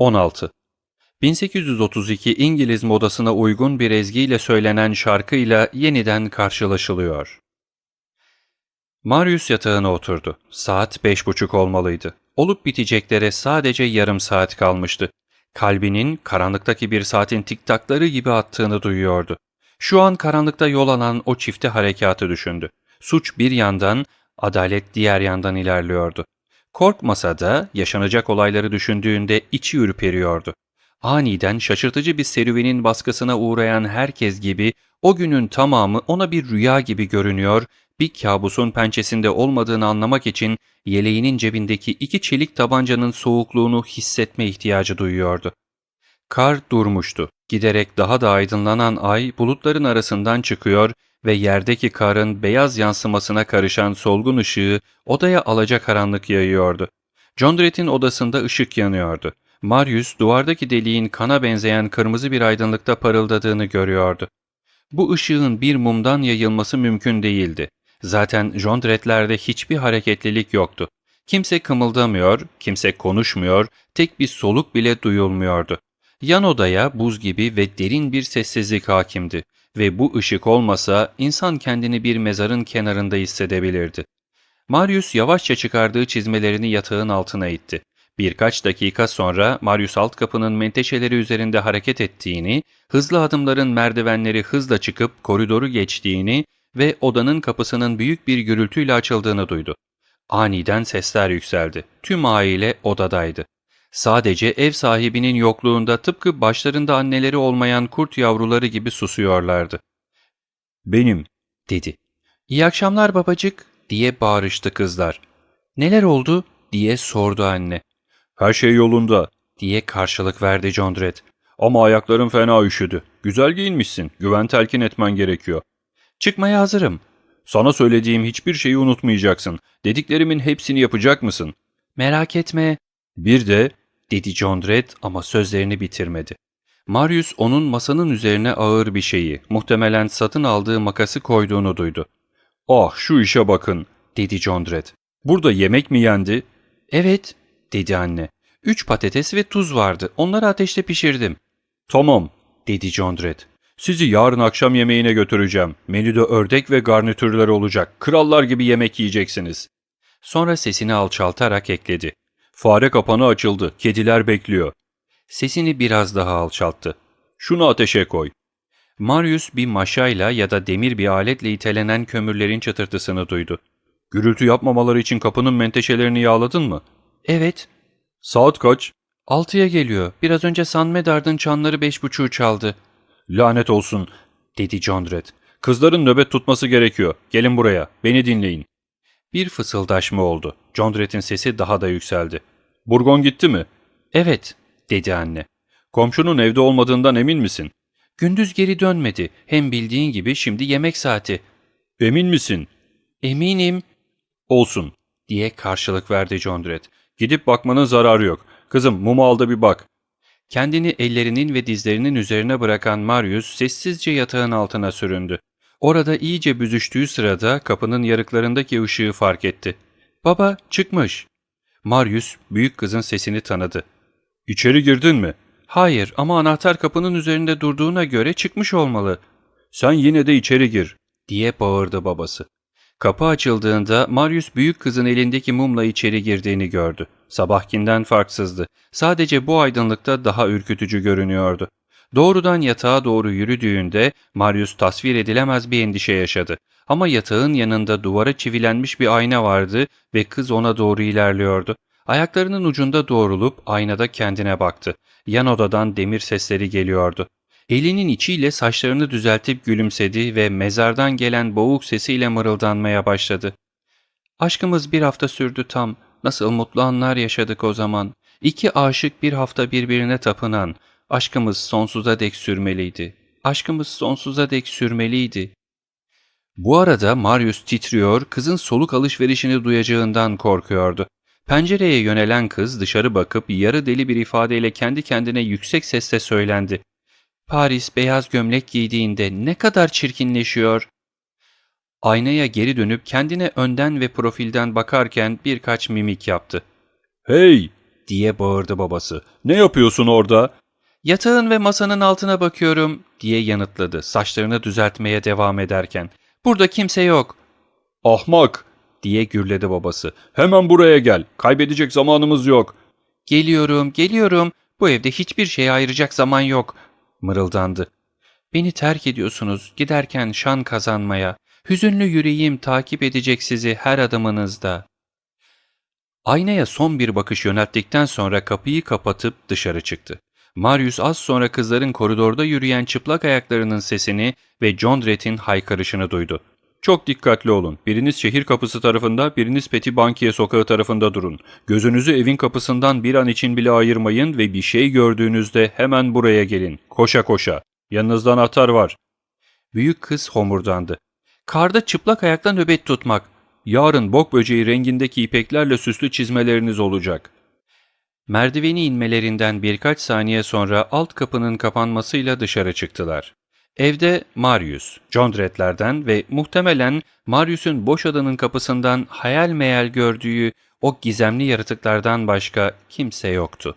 16. 1832 İngiliz modasına uygun bir ezgiyle söylenen şarkıyla yeniden karşılaşılıyor. Marius yatağına oturdu. Saat beş buçuk olmalıydı. Olup biteceklere sadece yarım saat kalmıştı. Kalbinin karanlıktaki bir saatin tiktakları gibi attığını duyuyordu. Şu an karanlıkta yol alan o çifte harekatı düşündü. Suç bir yandan, adalet diğer yandan ilerliyordu. Korkmasa da yaşanacak olayları düşündüğünde içi ürperiyordu. Aniden şaşırtıcı bir serüvenin baskısına uğrayan herkes gibi o günün tamamı ona bir rüya gibi görünüyor, bir kabusun pençesinde olmadığını anlamak için yeleğinin cebindeki iki çelik tabancanın soğukluğunu hissetme ihtiyacı duyuyordu. Kar durmuştu. Giderek daha da aydınlanan ay bulutların arasından çıkıyor ve yerdeki karın beyaz yansımasına karışan solgun ışığı odaya alacakaranlık yayıyordu. Jondret'in odasında ışık yanıyordu. Marius duvardaki deliğin kana benzeyen kırmızı bir aydınlıkta parıldadığını görüyordu. Bu ışığın bir mumdan yayılması mümkün değildi. Zaten Jondret'lerde hiçbir hareketlilik yoktu. Kimse kımıldamıyor, kimse konuşmuyor, tek bir soluk bile duyulmuyordu. Yan odaya buz gibi ve derin bir sessizlik hakimdi ve bu ışık olmasa insan kendini bir mezarın kenarında hissedebilirdi. Marius yavaşça çıkardığı çizmelerini yatağın altına itti. Birkaç dakika sonra Marius alt kapının menteşeleri üzerinde hareket ettiğini, hızlı adımların merdivenleri hızla çıkıp koridoru geçtiğini ve odanın kapısının büyük bir gürültüyle açıldığını duydu. Aniden sesler yükseldi. Tüm aile odadaydı. Sadece ev sahibinin yokluğunda tıpkı başlarında anneleri olmayan kurt yavruları gibi susuyorlardı. ''Benim'' dedi. ''İyi akşamlar babacık'' diye bağırıştı kızlar. ''Neler oldu?'' diye sordu anne. ''Her şey yolunda'' diye karşılık verdi Jondret. ''Ama ayaklarım fena üşüdü. Güzel giyinmişsin. Güven telkin etmen gerekiyor. Çıkmaya hazırım. Sana söylediğim hiçbir şeyi unutmayacaksın. Dediklerimin hepsini yapacak mısın? Merak etme. Bir de, dedi Jondret ama sözlerini bitirmedi. Marius onun masanın üzerine ağır bir şeyi, muhtemelen satın aldığı makası koyduğunu duydu. Ah şu işe bakın, dedi Jondret. Burada yemek mi yendi? Evet, dedi anne. Üç patates ve tuz vardı. Onları ateşte pişirdim. Tamam, dedi Jondret. Sizi yarın akşam yemeğine götüreceğim. Menüde ördek ve garnitürler olacak. Krallar gibi yemek yiyeceksiniz. Sonra sesini alçaltarak ekledi. Fare kapanı açıldı. Kediler bekliyor. Sesini biraz daha alçalttı. Şunu ateşe koy. Marius bir maşayla ya da demir bir aletle itelenen kömürlerin çıtırtısını duydu. Gürültü yapmamaları için kapının menteşelerini yağladın mı? Evet. Saat kaç? Altıya geliyor. Biraz önce San Medard'ın çanları beş buçuğu çaldı. Lanet olsun, dedi Jondret. Kızların nöbet tutması gerekiyor. Gelin buraya, beni dinleyin. Bir fısıldaşma oldu. Jondret'in sesi daha da yükseldi. Burgon gitti mi? Evet, dedi anne. Komşunun evde olmadığından emin misin? Gündüz geri dönmedi. Hem bildiğin gibi şimdi yemek saati. Emin misin? Eminim. Olsun, diye karşılık verdi Jondret. Gidip bakmanın zararı yok. Kızım mumu al da bir bak. Kendini ellerinin ve dizlerinin üzerine bırakan Marius sessizce yatağın altına süründü. Orada iyice büzüştüğü sırada kapının yarıklarındaki ışığı fark etti. ''Baba, çıkmış.'' Marius büyük kızın sesini tanıdı. ''İçeri girdin mi?'' ''Hayır ama anahtar kapının üzerinde durduğuna göre çıkmış olmalı.'' ''Sen yine de içeri gir.'' diye bağırdı babası. Kapı açıldığında Marius büyük kızın elindeki mumla içeri girdiğini gördü. Sabahkinden farksızdı. Sadece bu aydınlıkta daha ürkütücü görünüyordu. Doğrudan yatağa doğru yürüdüğünde Marius tasvir edilemez bir endişe yaşadı. Ama yatağın yanında duvara çivilenmiş bir ayna vardı ve kız ona doğru ilerliyordu. Ayaklarının ucunda doğrulup aynada kendine baktı. Yan odadan demir sesleri geliyordu. Elinin içiyle saçlarını düzeltip gülümsedi ve mezardan gelen boğuk sesiyle mırıldanmaya başladı. Aşkımız bir hafta sürdü tam. Nasıl mutlu anlar yaşadık o zaman. İki aşık bir hafta birbirine tapınan. Aşkımız sonsuza dek sürmeliydi. Aşkımız sonsuza dek sürmeliydi. Bu arada Marius titriyor, kızın soluk alışverişini duyacağından korkuyordu. Pencereye yönelen kız dışarı bakıp yarı deli bir ifadeyle kendi kendine yüksek sesle söylendi. Paris beyaz gömlek giydiğinde ne kadar çirkinleşiyor. Aynaya geri dönüp kendine önden ve profilden bakarken birkaç mimik yaptı. ''Hey!'' diye bağırdı babası. Ne yapıyorsun orada? Yatağın ve masanın altına bakıyorum diye yanıtladı saçlarını düzeltmeye devam ederken. Burada kimse yok. Ahmak diye gürledi babası. Hemen buraya gel. Kaybedecek zamanımız yok. Geliyorum, geliyorum. Bu evde hiçbir şeye ayıracak zaman yok. Mırıldandı. Beni terk ediyorsunuz giderken şan kazanmaya. Hüzünlü yüreğim takip edecek sizi her adımınızda. Aynaya son bir bakış yönelttikten sonra kapıyı kapatıp dışarı çıktı. Marius az sonra kızların koridorda yürüyen çıplak ayaklarının sesini ve Jondret'in haykırışını duydu. Çok dikkatli olun. Biriniz şehir kapısı tarafında, biriniz Petit Bankier sokağı tarafında durun. Gözünüzü evin kapısından bir an için bile ayırmayın ve bir şey gördüğünüzde hemen buraya gelin. Koşa koşa. Yanınızda anahtar var. Büyük kız homurdandı. Karda çıplak ayakta nöbet tutmak. Yarın bok böceği rengindeki ipeklerle süslü çizmeleriniz olacak. Merdiveni inmelerinden birkaç saniye sonra alt kapının kapanmasıyla dışarı çıktılar. Evde Marius, Jondretlerden ve muhtemelen Marius'un boş odanın kapısından hayal meyal gördüğü o gizemli yaratıklardan başka kimse yoktu.